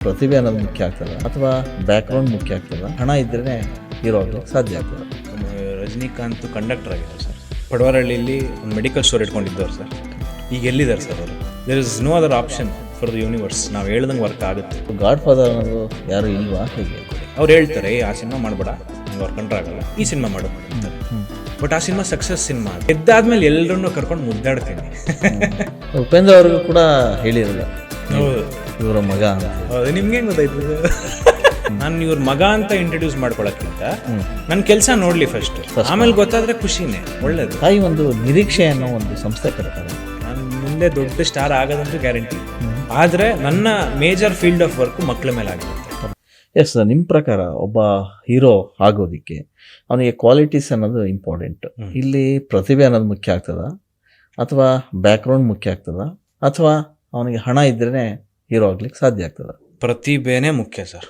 ಪ್ರತಿಭೆ ಅನ್ನೋದು ಮುಖ್ಯ ಆಗ್ತದೆ? ಅಥವಾ ಬ್ಯಾಕ್ಗ್ರೌಂಡ್ ಮುಖ್ಯ ಆಗ್ತದೆ? ಹಣ ಇದ್ರೇ ಇರೋದು ಸಾಧ್ಯ ಆಗ್ತದೆ? ರಜನಿಕಾಂತ್ ಕಂಡಕ್ಟರ್ ಆಗಿದ್ದಾರೆ ಸರ್. ಪಡವರಹಳ್ಳಿಯಲ್ಲಿ ಒಂದು ಮೆಡಿಕಲ್ ಸ್ಟೋರ್ ಇಟ್ಕೊಂಡಿದ್ದವ್ರು ಸರ್. ಈಗ ಎಲ್ಲಿದ್ದಾರೆ ಸರ್ ಅವರು? There is no other option for the universe ನಾವು ಹೇಳ್ದಂಗೆ ವರ್ಕ್ ಆಗುತ್ತೆ. ಗಾಡ್ ಫಾದರ್ ಅನ್ನೋದು ಯಾರು ಇಲ್ವಾ? ಹೇಗೆ? ಅವ್ರು ಹೇಳ್ತಾರೆ "ಏ, ಆ ಸಿನಿಮಾ ಮಾಡಬೇಡ ನಂಗೆ ಅವ್ರು ಕಂಡ್ರೆ ಆಗಲ್ಲ. ಈ ಸಿನಿಮಾ ಮಾಡು ಬಟ್ ಆ ಸಿನಿಮಾ ಸಕ್ಸಸ್ ಸಿನಿಮಾ. ಎದ್ದಾದ್ಮೇಲೆ ಎಲ್ಲರನ್ನೂ ಕರ್ಕೊಂಡು ಮುದ್ದಾಡ್ತೀನಿ. ಉಪೇಂದ್ರ ಅವ್ರಿಗೂ ಕೂಡ ಹೇಳಿರಲ್ಲ. ಹೌದು. ಇವರ ಮಗ ಅಂತ ನಿಮ್ಗೆ ಹೆಂಗ್ ಗೊತ್ತಾಯ್ತು? ನಾನು ಇವ್ರ ಮಗ ಅಂತ ಇಂಟ್ರೊಡ್ಯೂಸ್ ಮಾಡ್ಕೊಳಕ್ಕಿಂತ ನನ್ನ ಕೆಲಸ ನೋಡ್ಲಿ ಫಸ್ಟ್ ಆಮೇಲೆ ಗೊತ್ತಾದ್ರೆ ಖುಷಿನೇ ಒಳ್ಳೇದು. ತಾಯಿ ಒಂದು ನಿರೀಕ್ಷೆ ಅನ್ನೋ ಒಂದು ಸಂಸ್ಥೆ ಕರ್ತಾರೆ. ನಾನು ಮುಂದೆ ದೊಡ್ಡ ಸ್ಟಾರ್ ಆಗೋದಂತೂ ಗ್ಯಾರಂಟಿ ಆದ್ರೆ ನನ್ನ ಮೇಜರ್ ಫೀಲ್ಡ್ ಆಫ್ ವರ್ಕ್ ಮಕ್ಕಳ ಮೇಲೆ ಆಗಿರುತ್ತೆ ಎಸ್ ನಿಮ್ಮ ಪ್ರಕಾರ ಒಬ್ಬ ಹೀರೋ ಆಗೋದಿಕ್ಕೆ ಅವನಿಗೆ ಕ್ವಾಲಿಟೀಸ್ ಅನ್ನೋದು ಇಂಪಾರ್ಟೆಂಟ್ ಇಲ್ಲಿ ಪ್ರತಿಭೆ ಅನ್ನೋದು ಮುಖ್ಯ ಆಗ್ತದ? ಅಥವಾ ಬ್ಯಾಕ್ಗ್ರೌಂಡ್ ಮುಖ್ಯ ಆಗ್ತದ? ಅಥವಾ ಅವನಿಗೆ ಹಣ ಇದ್ರೇ ಹೀರೋ ಆಗ್ಲಿಕ್ಕೆ ಸಾಧ್ಯ ಆಗ್ತದೆ. ಪ್ರತಿಭೆನೇ ಮುಖ್ಯ ಸರ್.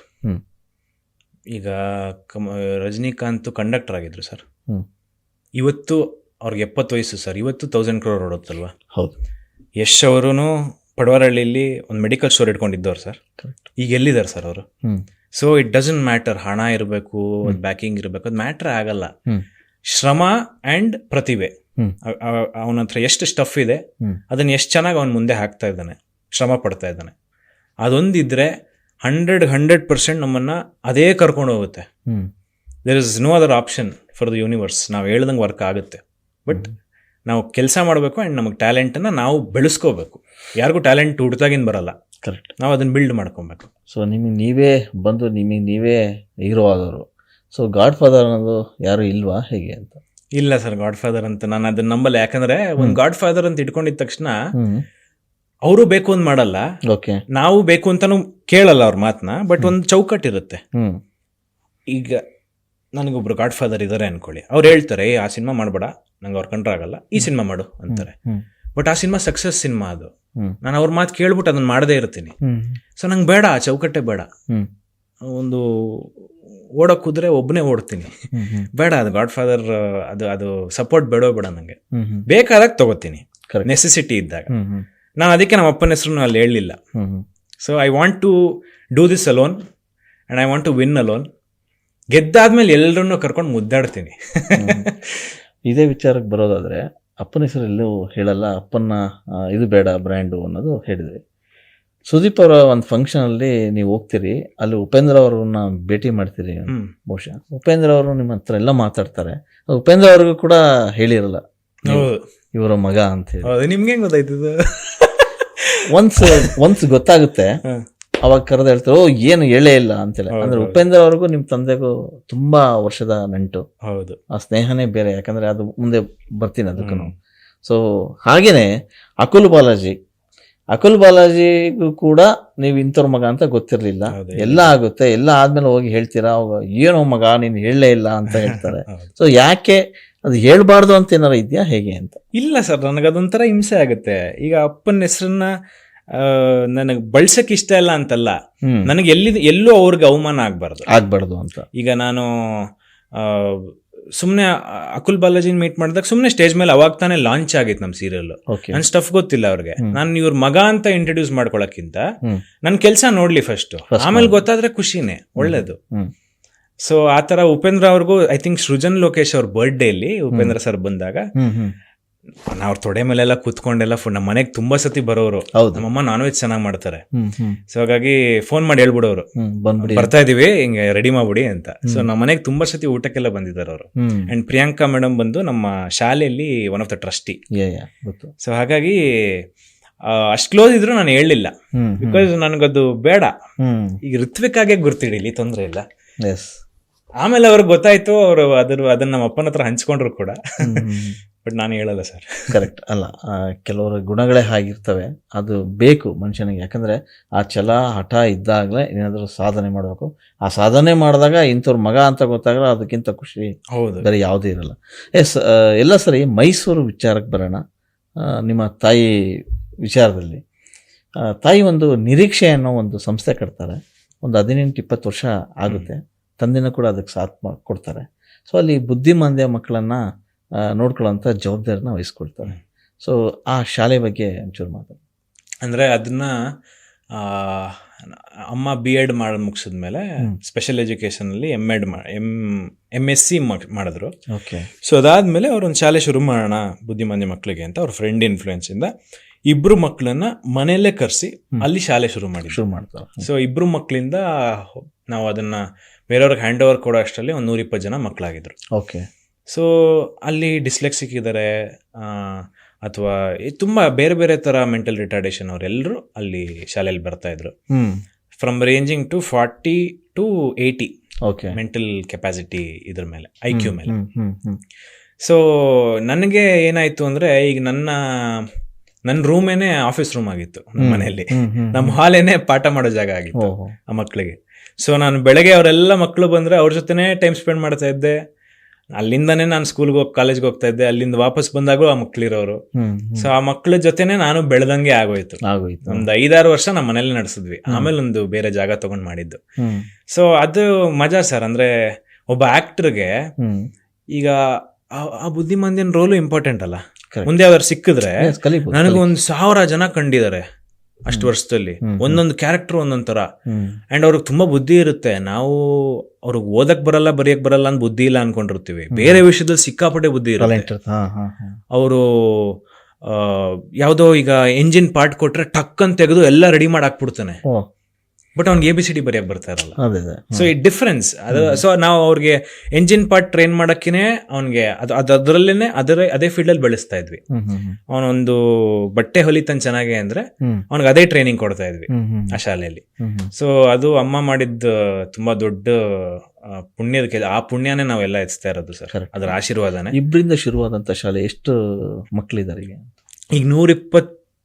ಈಗ ಕಮ ರಜನಿಕಾಂತ್ ಕಂಡಕ್ಟರ್ ಆಗಿದ್ರು ಸರ್. ಇವತ್ತು ಅವ್ರಿಗೆ ಎಪ್ಪತ್ತು ವಯಸ್ಸು ಸರ್. ಇವತ್ತು ತೌಸಂಡ್ ಕ್ರೋರ್ ಓಡುತ್ತಲ್ವಾ? ಹೌದು. ಯಶ್ ಅವರು ಪಡವರಹಳ್ಳಿಯಲ್ಲಿ ಒಂದು ಮೆಡಿಕಲ್ ಸ್ಟೋರ್ ಇಟ್ಕೊಂಡಿದ್ದವ್ರು ಸರ್. ಈಗ ಎಲ್ಲಿದ್ದಾರೆ ಸರ್ ಅವರು? ಸೊ ಇಟ್ ಡಸಂಟ್ ಮ್ಯಾಟರ್ ಹಣ ಇರಬೇಕು ಬ್ಯಾಕಿಂಗ್ ಇರಬೇಕು ಅದು ಮ್ಯಾಟ್ರ್ ಆಗಲ್ಲ. ಶ್ರಮ ಅಂಡ್ ಪ್ರತಿಭೆ. ಅವನ ಹತ್ರ ಎಷ್ಟು ಸ್ಟಫ್ ಇದೆ ಅದನ್ನ ಎಷ್ಟು ಚೆನ್ನಾಗಿ ಅವನ್ ಮುಂದೆ ಹಾಕ್ತಾ ಇದ್ದಾನೆ ಶ್ರಮ ಪಡ್ತಾ ಇದ್ದಾನೆ. ಅದೊಂದಿದ್ರೆ ಹಂಡ್ರೆಡ್ ಹಂಡ್ರೆಡ್ ಪರ್ಸೆಂಟ್ ನಮ್ಮನ್ನ ಅದೇ ಕರ್ಕೊಂಡು ಹೋಗುತ್ತೆ. There is no other option for the universe ನಾವು ಹೇಳ್ದಂಗೆ ವರ್ಕ್ ಆಗುತ್ತೆ. ಬಟ್ ನಾವು ಕೆಲಸ ಮಾಡಬೇಕು ಆ್ಯಂಡ್ ನಮಗೆ ಟ್ಯಾಲೆಂಟನ್ನು ನಾವು ಬೆಳೆಸ್ಕೋಬೇಕು. ಯಾರಿಗೂ ಟ್ಯಾಲೆಂಟ್ ಹುಡ್ತಾಗಿಂದ ಬರಲ್ಲ. ಕರೆಕ್ಟ್ ನಾವು ಅದನ್ನ ಬಿಲ್ಡ್ ಮಾಡ್ಕೊಬೇಕು. ಸೊ ನಿಮಗೆ ನೀವೇ ಬಂದು ನಿಮಗೆ ನೀವೇ ಹೀರೋ ಆದವರು. ಸೊ ಗಾಡ್ ಫಾದರ್ ಅನ್ನೋದು ಯಾರು ಇಲ್ವಾ? ಹೇಗೆ ಅಂತ? ಇಲ್ಲ ಸರ್ ಗಾಡ್ ಫಾದರ್ ಅಂತ ನಾನು ಅದನ್ನ ನಂಬಲ್ಲ. ಯಾಕಂದ್ರೆ ಒಂದು ಗಾಡ್ ಫಾದರ್ ಅಂತ ಇಟ್ಕೊಂಡಿದ ತಕ್ಷಣ ಅವರು ಬೇಕು ಅಂತ ಮಾಡಲ್ಲ. ಓಕೆ. ನಾವು ಬೇಕು ಅಂತಾನು ಕೇಳಲ್ಲ ಅವ್ರ ಮಾತನ್ನ ಬಟ್ ಒಂದು ಚೌಕಟ್ಟಿರುತ್ತೆ ಇರುತ್ತೆ. ಈಗ ನನಗೊಬ್ರು ಗಾಡ್ ಫಾದರ್ ಇದ್ದಾರೆ ಅನ್ಕೊಳ್ಳಿ. ಅವ್ರು ಹೇಳ್ತಾರೆ "ಏ, ಆ ಸಿನಿಮಾ ಮಾಡಬೇಡ ನಂಗೆ ಅವ್ರ ಕಂಡ್ರೆ ಆಗಲ್ಲ ಈ ಸಿನಿಮಾ ಮಾಡು ಅಂತಾರೆ. ಬಟ್ ಆ ಸಿನಿಮಾ ಸಕ್ಸಸ್ ಸಿನಿಮಾ ಅದು. ನಾನು ಅವ್ರ ಮಾತು ಕೇಳ್ಬಿಟ್ಟು ಅದನ್ನ ಮಾಡದೇ ಇರ್ತೀನಿ. ಸೊ ನಂಗೆ ಬೇಡ ಆ ಚೌಕಟ್ಟೆ ಬೇಡ. ಒಂದು ಓಡೋ ಕುದುರೆ ಒಬ್ಬನೇ ಓಡ್ತೀನಿ. ಬೇಡ ಅದು ಗಾಡ್ ಫಾದರ್ ಅದು ಅದು ಸಪೋರ್ಟ್ ಬೇಡ ಬೇಡ ನನಗೆ ಹ್ಮ್ ಬೇಕಾದಾಗ ತಗೋತೀನಿ. ನೆಸೆಸಿಟಿ ಇದ್ದಾಗ. ನಾನು ಅದಕ್ಕೆ ನಮ್ಮ ಅಪ್ಪನ ಹೆಸರು ಅಲ್ಲಿ ಹೇಳಲಿಲ್ಲ. So I want to do this alone and I want to win alone ಗೆದ್ದಾದ್ಮೇಲೆ ಎಲ್ಲರನ್ನೂ ಕರ್ಕೊಂಡು ಮುದ್ದಾಡ್ತೀನಿ. ಇದೇ ವಿಚಾರಕ್ಕೆ ಬರೋದಾದರೆ ಅಪ್ಪನ ಹೆಸರು ಎಲ್ಲೂ ಹೇಳಲ್ಲ ಅಪ್ಪನ ಇದು ಬೇಡ ಬ್ರ್ಯಾಂಡು ಅನ್ನೋದು ಹೇಳಿದ್ರಿ ಸುದೀಪ್ ಅವರ ಒಂದು ಫಂಕ್ಷನ್ ಅಲ್ಲಿ ನೀವು ಹೋಗ್ತೀರಿ ಅಲ್ಲಿ ಉಪೇಂದ್ರ ಅವ್ರನ್ನ ಭೇಟಿ ಮಾಡ್ತೀರಿ ಬಹುಶಃ. ಉಪೇಂದ್ರ ಅವರು ನಿಮ್ಮ ಹತ್ರ ಎಲ್ಲ ಮಾತಾಡ್ತಾರೆ. ಉಪೇಂದ್ರ ಅವ್ರಿಗೂ ಕೂಡ ಹೇಳಿರಲ್ಲ ಇವರ ಮಗ ಅಂತ ಹೇಳಿ. ನಿಮ್ಗೆ ಹೆಂಗ್ ಗೊತ್ತಾಯ್ತು ಇದು? ಒನ್ಸ್ ಒನ್ಸ್ ಗೊತ್ತಾಗುತ್ತೆ ಅವಾಗ ಕರೆದ ಹೇಳ್ತಾರೆ ಓ ಏನು ಎಳೆ ಇಲ್ಲ ಅಂತೇಳಿ ಅಂದ್ರೆ. ಉಪೇಂದ್ರ ಅವ್ರಿಗೂ ನಿಮ್ ತಂದೆಗೂ ತುಂಬಾ ವರ್ಷದ ನಂಟು. ಹೌದು. ಆ ಸ್ನೇಹನೇ ಬೇರೆ ಯಾಕಂದ್ರೆ ಅದು ಮುಂದೆ ಬರ್ತೀನಿ ಅದಕ್ಕೂ. ಸೊ ಹಾಗೇನೆ ಅಕುಲ್ ಬಾಲಾಜಿ. ಅಕುಲ್ ಬಾಲಾಜಿಗೂ ಕೂಡ ನೀವು ಇಂಥವ್ರ ಮಗ ಅಂತ ಗೊತ್ತಿರ್ಲಿಲ್ಲ. ಎಲ್ಲ ಆಗುತ್ತೆ ಎಲ್ಲ ಆದ್ಮೇಲೆ ಹೋಗಿ ಹೇಳ್ತೀರಾ ಏನೋ ಮಗ ನೀನು ಹೇಳಲೇ ಇಲ್ಲ ಅಂತ ಹೇಳ್ತಾರೆ. ಸೊ ಯಾಕೆ ಅದು ಹೇಳ್ಬಾರ್ದು ಅಂತ ಏನಾರ ಇದೆಯಾ? ಹೇಗೆ ಅಂತ? ಇಲ್ಲ ಸರ್ ನನಗೆ ಅದೊಂಥರ ಹಿಂಸೆ ಆಗುತ್ತೆ. ಈಗ ಅಪ್ಪನ ಹೆಸರನ್ನ ನನಗೆ ಬಳ್ಸಕ್ ಇಷ್ಟ ಇಲ್ಲ ಅಂತಲ್ಲ ನನಗೆ ಎಲ್ಲಿ ಎಲ್ಲೂ ಅವ್ರಿಗೆ ಅವಮಾನ ಆಗ್ಬಾರ್ದು. ಆಗ್ಬಾರ್ದು ಅಂತ. ಈಗ ನಾನು ಸುಮ್ಮನೆ ಅಕುಲ್ ಬಾಲಾಜಿನ ಮೀಟ್ ಮಾಡಿದಾಗ ಸುಮ್ಮನೆ ಸ್ಟೇಜ್ ಮೇಲೆ ಅವಾಗ ತಾನೇ ಲಾಂಚ್ ಆಗಿತ್ತು ನಮ್ಮ ಸೀರಿಯಲ್ ನನ್ ಸ್ಟಫ್ ಗೊತ್ತಿಲ್ಲ ಅವ್ರಿಗೆ. ನಾನು ಇವ್ರ ಮಗ ಅಂತ ಇಂಟ್ರೊಡ್ಯೂಸ್ ಮಾಡ್ಕೊಳಕ್ಕಿಂತ. ನನ್ನ ಕೆಲಸ ನೋಡ್ಲಿ ಫಸ್ಟ್ ಆಮೇಲೆ. ಗೊತ್ತಾದ್ರೆ ಖುಷಿನೇ ಒಳ್ಳೇದು. ಸೊ ಆ ತರ ಉಪೇಂದ್ರ ಅವ್ರಿಗೂ ಐ ಥಿಂಕ್ ಸೃಜನ್ ಲೋಕೇಶ್ ಅವ್ರ ಅಲ್ಲಿ ಉಪೇಂದ್ರ ಸರ್ ಬಂದಾಗ ನಾವ್ ಅವ್ರ ತೊಡೆ ಮೇಲೆಲ್ಲ ಕೂತ್ಕೊಂಡೆಲ್ಲ ನಮ್ಮ ಮನೆಗೆ ತುಂಬಾ ಸತಿ ಬರೋರು ನಮ್ಮಮ್ಮ ನಾನ್ ವೆಜ್ ಚೆನ್ನಾಗಿ ಮಾಡ್ತಾರೆ. ಸೊ ಹಾಗಾಗಿ ಫೋನ್ ಮಾಡಿ ಹೇಳ್ಬಿಡೋರು ಬರ್ತಾ ಇದೀವಿ ಹಿಂಗೆ ರೆಡಿ ಮಾಡ್ಬಿಡಿ ಅಂತ. ಸೊ ನಮ್ಮ ಮನೆಗೆ ತುಂಬಾ ಸತಿ ಊಟಕ್ಕೆಲ್ಲ ಬಂದಿದ್ದಾರೆ ಅವರು. ಅಂಡ್ ಪ್ರಿಯಾಂಕಾ ಮೇಡಮ್ ಬಂದು ನಮ್ಮ ಶಾಲೆಯಲ್ಲಿ one of the trustee so ಹಾಗಾಗಿ ಅಷ್ಟು ಕ್ಲೋಸ್ ಇದ್ರು ನಾನು ಹೇಳಲಿಲ್ಲ. ಬಿಕಾಸ್ ನನಗದು ಬೇಡ. ಈಗ ಋತ್ವಿಕಾಗೆ ಗುರ್ತಿಡಿಲಿ ತೊಂದರೆ ಇಲ್ಲ. ಆಮೇಲೆ ಅವ್ರಿಗೆ ಗೊತ್ತಾಯ್ತು ಅವರು ಅದ್ರ ಅದನ್ನ ನಮ್ಮ ಅಪ್ಪನ ಹತ್ರ ಹಂಚ್ಕೊಂಡ್ರು ಕೂಡ. ಬಟ್ ನಾನು ಹೇಳಲ್ಲ ಸರ್. ಕರೆಕ್ಟ್ ಅಲ್ಲ ಕೆಲವರ ಗುಣಗಳೇ ಆಗಿರ್ತವೆ. ಅದು ಬೇಕು ಮನುಷ್ಯನಿಗೆ. ಯಾಕಂದ್ರೆ ಆ ಛಲ ಹಠ ಇದ್ದಾಗಲೇ ಏನಾದರೂ ಸಾಧನೆ ಮಾಡಬೇಕು. ಆ ಸಾಧನೆ ಮಾಡಿದಾಗ ಇಂಥವ್ರ ಮಗ ಅಂತ ಗೊತ್ತಾಗಲ್ಲ ಅದಕ್ಕಿಂತ ಖುಷಿ ಹೌದು. ಬೇರೆ ಯಾವುದೂ ಇರಲ್ಲ. ಎಸ್ ಎಲ್ಲ ಸರಿ ಮೈಸೂರು ವಿಚಾರಕ್ಕೆ ಬರೋಣ. ನಿಮ್ಮ ತಾಯಿ ವಿಚಾರದಲ್ಲಿ. ತಾಯಿ ಒಂದು ನಿರೀಕ್ಷೆ ಅನ್ನೋ ಒಂದು ಸಂಸ್ಥೆ ಕಟ್ತಾರೆ. ಒಂದು ಹದಿನೆಂಟು ಇಪ್ಪತ್ತು ವರ್ಷ ಆಗುತ್ತೆ. ತಂದೆನೂ ಕೂಡ ಅದಕ್ಕೆ ಸಾಥ್ ಕೊಡ್ತಾರೆ. ಸೊ ಅಲ್ಲಿ ಬುದ್ಧಿಮಾಂದ್ಯ ಮಕ್ಕಳನ್ನು ನೋಡ್ಕೊಳ್ಳೋಂಥ ಜವಾಬ್ದಾರಿನ ವಹಿಸ್ಕೊಳ್ತಾರೆ. ಸೊ ಆ ಶಾಲೆ ಬಗ್ಗೆ ಒಂಚೂರು ಮಾತಾಡಿ. ಅಂದರೆ ಅದನ್ನು ಅಮ್ಮ ಬಿ ಎಡ್ ಮಾಡಿ ಮುಗಿಸಿದ್ಮೇಲೆ special ಎಜುಕೇಷನಲ್ಲಿ M Ed M M S C ಮಾಡಿದ್ರು. ಓಕೆ. ಸೊ ಅದಾದಮೇಲೆ ಅವ್ರೊಂದು ಒಂದು ಶಾಲೆ ಶುರು ಮಾಡೋಣ ಬುದ್ಧಿಮಾಂದ್ಯ ಮಕ್ಕಳಿಗೆ ಅಂತ ಅವ್ರ ಫ್ರೆಂಡ್ ಇನ್ಫ್ಲೂಯೆನ್ಸಿಂದ ಇಬ್ಬರು ಮಕ್ಕಳನ್ನ ಮನೆಯಲ್ಲೇ ಕರೆಸಿ ಅಲ್ಲಿ ಶಾಲೆ ಶುರು ಮಾಡಿ ಶುರು ಮಾಡ್ತಾರೆ. ಸೊ ಇಬ್ಬರು ಮಕ್ಕಳಿಂದ ನಾವು ಅದನ್ನ ಬೇರೆಯವ್ರಿಗೆ ಹ್ಯಾಂಡ್ ಓವರ್ ಕೊಡೋ ಅಷ್ಟರಲ್ಲಿ ಒಂದು ನೂರಿಪ್ಪತ್ತು ಜನ ಮಕ್ಕಳಾಗಿದ್ರು ಓಕೆ ಸೊ ಅಲ್ಲಿ ಡಿಸ್ಲೆಕ್ಸಿಕ್ ಇದ್ದಾರೆ ಅಥವಾ ತುಂಬ ಬೇರೆ ಬೇರೆ ಥರ ಮೆಂಟಲ್ ರಿಟಾರ್ಡೇಷನ್ ಅವರೆಲ್ಲರೂ ಅಲ್ಲಿ ಶಾಲೆಯಲ್ಲಿ ಬರ್ತಾ ಇದ್ರು. ಹ್ಮ್. From ranging to forty to eighty okay mental capacity ಇದ್ರ ಮೇಲೆ ಐ ಕ್ಯೂ ಮೇಲೆ. ಸೊ ನನಗೆ ಏನಾಯ್ತು ಅಂದರೆ ಈಗ ನನ್ನ ನನ್ನ ರೂಮೇನೆ ಆಫೀಸ್ ರೂಮ್ ಆಗಿತ್ತು ನಮ್ಮ ಮನೆಯಲ್ಲಿ. ನಮ್ಮ ಹಾಲೇನೆ ಪಾಠ ಮಾಡೋ ಜಾಗ ಆಗಿತ್ತು ಆ ಮಕ್ಕಳಿಗೆ. ಸೊ ನಾನು ಬೆಳಗ್ಗೆ ಅವರೆಲ್ಲ ಮಕ್ಕಳು ಬಂದರೆ ಅವ್ರ ಜೊತೆನೇ ಟೈಮ್ ಸ್ಪೆಂಡ್ ಮಾಡ್ತಾ ಇದ್ದೆ. ಅಲ್ಲಿಂದನೇ ನಾನು ಸ್ಕೂಲ್ಗೆ ಹೋಗಿ ಕಾಲೇಜ್ಗೆ ಹೋಗ್ತಾ ಇದ್ದೆ. ಅಲ್ಲಿಂದ ವಾಪಸ್ ಬಂದಾಗಲೂ ಆ ಹ್ಮ್. ಸೊ ಆ ಮಕ್ಕಳ ಜೊತೆನೆ ನಾನು ಬೆಳೆದಂಗೆ ಆಗೋಯ್ತು. ಆಗೋಯ್ತು. ಒಂದು ಐದಾರು ವರ್ಷ ನಮ್ಮ ಮನೇಲಿ ನಡೆಸಿದ್ವಿ. ಆಮೇಲೆ ಒಂದು ಬೇರೆ ಜಾಗ ತಗೊಂಡ್ ಮಾಡಿದ್ದು. ಸೊ ಅದು ಮಜಾ ಸರ್. ಅಂದ್ರೆ ಒಬ್ಬ ಆಕ್ಟರ್ಗೆ ಈಗ ಆ- ಬುದ್ಧಿಮಾಂದ್ಯನ ರೋಲು ಇಂಪಾರ್ಟೆಂಟ್ ಅಲ್ಲ? ಮುಂದೆ ಅವ್ರು ಸಿಕ್ಕಿದ್ರೆ ನನಗೆ ಒಂದು ಸಾವಿರ ಜನ ಕಂಡಿದ್ದಾರೆ. ಅಷ್ಟು ವರ್ಷದಲ್ಲಿ. ಒಂದೊಂದು ಕ್ಯಾರೆಕ್ಟರ್ ಒಂದೊಂದು ತರ. ಹ್ಮ್. ಅಂಡ್ ಅವ್ರಿಗೆ ತುಂಬಾ ಬುದ್ಧಿ ಇರುತ್ತೆ. ನಾವು ಅವ್ರಿಗೆ ಓದಕ್ ಬರಲ್ಲ ಬರೆಯಕ್ ಬರಲ್ಲ ಅಂತ ಬುದ್ಧಿ ಇಲ್ಲ ಅನ್ಕೊಂಡಿರ್ತೀವಿ. ಬೇರೆ ವಿಷಯದಲ್ಲಿ ಸಿಕ್ಕಾಪಟ್ಟೆ ಬುದ್ಧಿ ಇರುತ್ತೆ. ಅವರು ಯಾವುದೋ ಈಗ ಎಂಜಿನ್ ಪಾರ್ಟ್ ಕೊಟ್ರೆ ಟಕ್ ಅಂತ ತೆಗೆದು ಎಲ್ಲ ರೆಡಿ ಮಾಡಿ ಹಾಕ್ಬಿಡ್ತಾನೆ. ಬಟ್ ಅವ್ನಿಗೆ ಎ ಬಿ ಸಿ ಡಿ ಬರೆಯಕ್ ಬರ್ತಾ ಇರಲ್ಲ. ಸೊ ಈ ಡಿಫ್ರೆನ್ಸ್ ಅದು ಸೊ ನಾವು ಅವ್ರಿಗೆ ಎಂಜಿನ್ ಪಾರ್ಟ್ ಟ್ರೈನ್ ಮಾಡೋಕ್ಕೇ ಅವ್ನಿಗೆ ಅದು ಅದು ಅದರಲ್ಲೇನೆ ಅದರ ಅದೇ ಫೀಲ್ಡಲ್ಲಿ ಬೆಳೆಸ್ತಾ ಇದ್ವಿ. ಅವನೊಂದು ಬಟ್ಟೆ ಹೊಲಿತಾನೆ ಚೆನ್ನಾಗೆ ಅಂದ್ರೆ ಅವ್ನಿಗೆ ಅದೇ ಟ್ರೈನಿಂಗ್ ಕೊಡ್ತಾ ಇದ್ವಿ ಆ ಶಾಲೆಯಲ್ಲಿ. ಸೊ ಅದು ಅಮ್ಮ ಮಾಡಿದ ತುಂಬಾ ದೊಡ್ಡ ಪುಣ್ಯದ ಕೆಲ ಆ ಪುಣ್ಯನೇ ನಾವೆಲ್ಲ ಎತ್ಸ್ತಾ ಇರೋದು ಸರ್. ಅದರ ಆಶೀರ್ವಾದನೇ. ಇಬ್ಬರಿಂದ ಶುರುವಾದಂತ ಶಾಲೆ ಎಷ್ಟು ಮಕ್ಕಳಿದ್ದಾರೆ ಈಗ? ಈಗ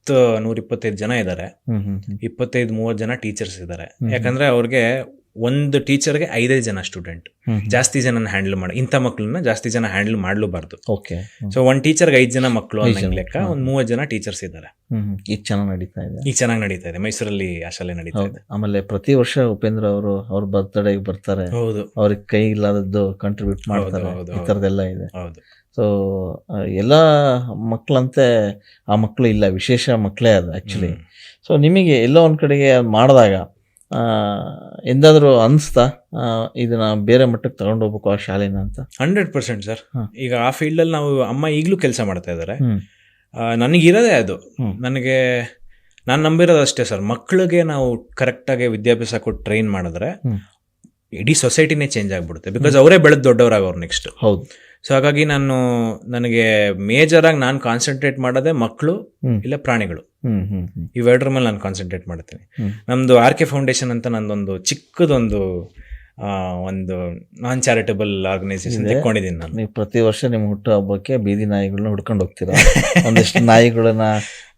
ನೂರಿಪ್ಪತ್ತು ನೂರಿಪ್ಪತ್ತೈದು ಜನ ಇದ್ದಾರೆ ಇಪ್ಪತ್ತೈದು ಮೂವತ್ತು ಜನ ಟೀಚರ್ಸ್ ಇದ್ದಾರೆ ಯಾಕಂದ್ರೆ ಅವ್ರಿಗೆ ಒಂದು ಟೀಚರ್ಗೆ ಐದೈದು ಜನ ಸ್ಟೂಡೆಂಟ್. ಜಾಸ್ತಿ ಜನ ಹ್ಯಾಂಡಲ್ ಮಾಡಿ ಇಂಥ ಮಕ್ಕಳನ್ನ ಜಾಸ್ತಿ ಜನ ಹ್ಯಾಂಡಲ್ ಮಾಡಲೂಬಾರ್ದು. ಓಕೆ ಸೊ ಒಂದು ಟೀಚರ್ಗೆ ಐದು ಜನ ಮಕ್ಕಳು ಐದ್ ಅನ್ನಂಗ್ ಜನ. ಲೆಕ್ಕ ಒಂದು ಮೂವತ್ತು ಜನ ಟೀಚರ್ಸ್ ಇದ್ದಾರೆ ಈಗ ಚೆನ್ನಾಗಿ ನಡೀತಾ ಇದೆ. ಈಗ ಚೆನ್ನಾಗಿ ನಡೀತಾ ಇದೆ. ಮೈಸೂರಲ್ಲಿ ಆ ಶಾಲೆ ನಡೀತಾ ಇದೆ. ಆಮೇಲೆ ಪ್ರತಿ ವರ್ಷ ಉಪೇಂದ್ರ ಅವರು ಅವ್ರ ಬರ್ತ್ಡೇಗೆ ಬರ್ತಾರೆ. ಹೌದು. ಅವ್ರಿಗೆ ಕೈ ಇಲ್ಲದದ್ದು ಕಂಟ್ರಿಬ್ಯೂಟ್ ಮಾಡ್ತಾರೆ. ಈ. ಥರದ್ದೆಲ್ಲ ಇದೆ. ಹೌದು. ಸೊ ಎಲ್ಲ ಮಕ್ಕಳಂತೆ ಆ ಮಕ್ಕಳು ಇಲ್ಲ ವಿಶೇಷ ಮಕ್ಕಳೇ ಅದು ಆ್ಯಕ್ಚುಲಿ. ಸೊ ನಿಮಗೆ ಎಲ್ಲೋ ಒಂದು ಕಡೆಗೆ ಮಾಡಿದಾಗ ಎಂದಾದ್ರೂ ಅನಿಸ್ತಾ ಇದನ್ನ ಬೇರೆ ಮಟ್ಟಕ್ಕೆ ತಗೊಂಡು ಹೋಗ್ಬೇಕು ಆ ಶಾಲೆನ ಅಂತ? Hundred percent sir. ಈಗ ಆ ಫೀಲ್ಡಲ್ಲಿ ನಾವು ಅಮ್ಮ ಈಗಲೂ ಕೆಲಸ ಮಾಡ್ತಾ ಇದ್ದಾರೆ ನನಗೆ ನನಗಿರೋದೇ ಅದು. ನನಗೆ ನಾನು ನಂಬಿರೋದು ಅಷ್ಟೇ ಸರ್. ಮಕ್ಕಳಿಗೆ ನಾವು ಕರೆಕ್ಟಾಗಿ ವಿದ್ಯಾಭ್ಯಾಸ ಕೊಟ್ಟು ಟ್ರೈನ್ ಮಾಡಿದ್ರೆ. ಇಡೀ ಸೊಸೈಟಿನೇ ಚೇಂಜ್ ಆಗಿಬಿಡುತ್ತೆ. ಬಿಕಾಸ್ ಅವರೇ ಬೆಳೆದು ದೊಡ್ಡವರಾಗವ್ರು ನೆಕ್ಸ್ಟ್ ಹೌದು. ಸೊ ಹಾಗಾಗಿ ನಾನು ನನಗೆ ಮೇಜರ್ ಆಗಿ ನಾನು ಕಾನ್ಸಂಟ್ರೇಟ್ ಮಾಡೋದೇ ಮಕ್ಕಳು. ಇಲ್ಲ ಪ್ರಾಣಿಗಳು. ಇವೆರಡರ ಮೇಲೆ ನಾನು ಕಾನ್ಸಂಟ್ರೇಟ್ ಮಾಡ್ತೀನಿ. ನಮ್ದು ನಮ್ಮದು ಆರ್ ಕೆ ಫೌಂಡೇಶನ್ ಅಂತ ನಂದೊಂದು ಚಿಕ್ಕದೊಂದು ಒಂದು ನಾನ್ ಚಾರಿಟಬಲ್ ಆರ್ಗನೈಸೇಷನ್. ತೆಕ್ಕೊಂಡಿದ್ದೀನಿ ನಾನು. ನೀವು ಪ್ರತಿ ವರ್ಷ ನಿಮ್ಮ ಹುಟ್ಟು ಹಬ್ಬಕ್ಕೆ ಬೀದಿ ನಾಯಿಗಳನ್ನ ಹುಡ್ಕೊಂಡು ಹೋಗ್ತೀರಾ? ಒಂದಿಷ್ಟು ನಾಯಿಗಳನ್ನ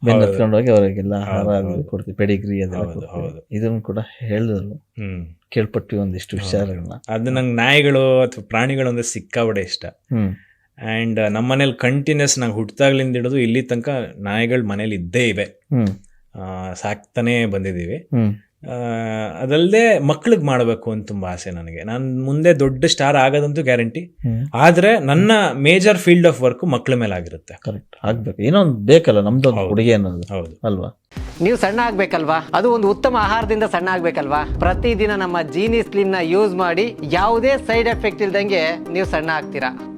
ಬೆನ್ನ ಹತ್ಕೊಂಡು ಹೋಗಿ ಅವರಿಗೆಲ್ಲ ಆಹಾರ ಕೊಡ್ತೀವಿ ಪೆಡಿಗ್ರಿ ಅದೆಲ್ಲ ಹೌದು, ಇದನ್ನು ಕೂಡ ಹೇಳಿದ್ರು. ಹ್ಮ್. ಕೇಳ್ಪಟ್ವಿ ಒಂದಿಷ್ಟು ವಿಚಾರಗಳನ್ನ. ಅದು ನಂಗೆ ನಾಯಿಗಳು ಅಥವಾ ಪ್ರಾಣಿಗಳು ಅಂದ್ರೆ ಸಿಕ್ಕಾಬಡೆ ಇಷ್ಟ. ಅಂಡ್ ಆ್ಯಂಡ್ ನಮ್ಮ ಮನೇಲಿ ಕಂಟಿನ್ಯೂಸ್ ನಂಗೆ ಹುಟ್ಟಾಗ್ಲಿಂದ ಹಿಡಿದು ಇಲ್ಲಿ ತನಕ ನಾಯಿಗಳು ಮನೇಲಿ ಇದ್ದೇ ಇವೆ. ಸಾಕ್ತಾನೆ ಆ, ಸಾಕ್ತಾನೇ ಬಂದಿದ್ದೀವಿ. ಅದಲ್ಲದೆ ಮಕ್ಳಿಗೆ ಮಾಡಬೇಕು ಅಂತ ತುಂಬ ಆಸೆ ನನಗೆ. ನಾನು ಮುಂದೆ ದೊಡ್ಡ ಸ್ಟಾರ್ ಆಗೋದಂತೂ ಗ್ಯಾರಂಟಿ. ಆದರೆ ನನ್ನ ಮೇಜರ್ ಫೀಲ್ಡ್ ಆಫ್ ವರ್ಕ್ ಮಕ್ಳ ಮೇಲೆ ಆಗಿರುತ್ತೆ. ಕರೆಕ್ಟ್. ಆಗ್ಬೇಕು. ಏನೋ ಒಂದು ಬೇಕಲ್ಲ ನಮ್ದು ಹುಡುಗಿ. ಅನ್ನೋದು. ಹೌದು. ಅಲ್ವಾ? ನೀವು ಸಣ್ಣ ಆಗ್ಬೇಕಲ್ವಾ? ಅದು ಒಂದು ಉತ್ತಮ ಆಹಾರದಿಂದ ಸಣ್ಣ ಆಗ್ಬೇಕಲ್ವಾ? ಪ್ರತಿದಿನ ನಮ್ಮ ಜೀನಿ ಸ್ಲಿಮ್ನ ಯೂಸ್ ಮಾಡಿ ಯಾವುದೇ ಸೈಡ್ ಎಫೆಕ್ಟ್ ಇಲ್ದಂಗೆ ನೀವು ಸಣ್ಣ ಆಗ್ತೀರಾ?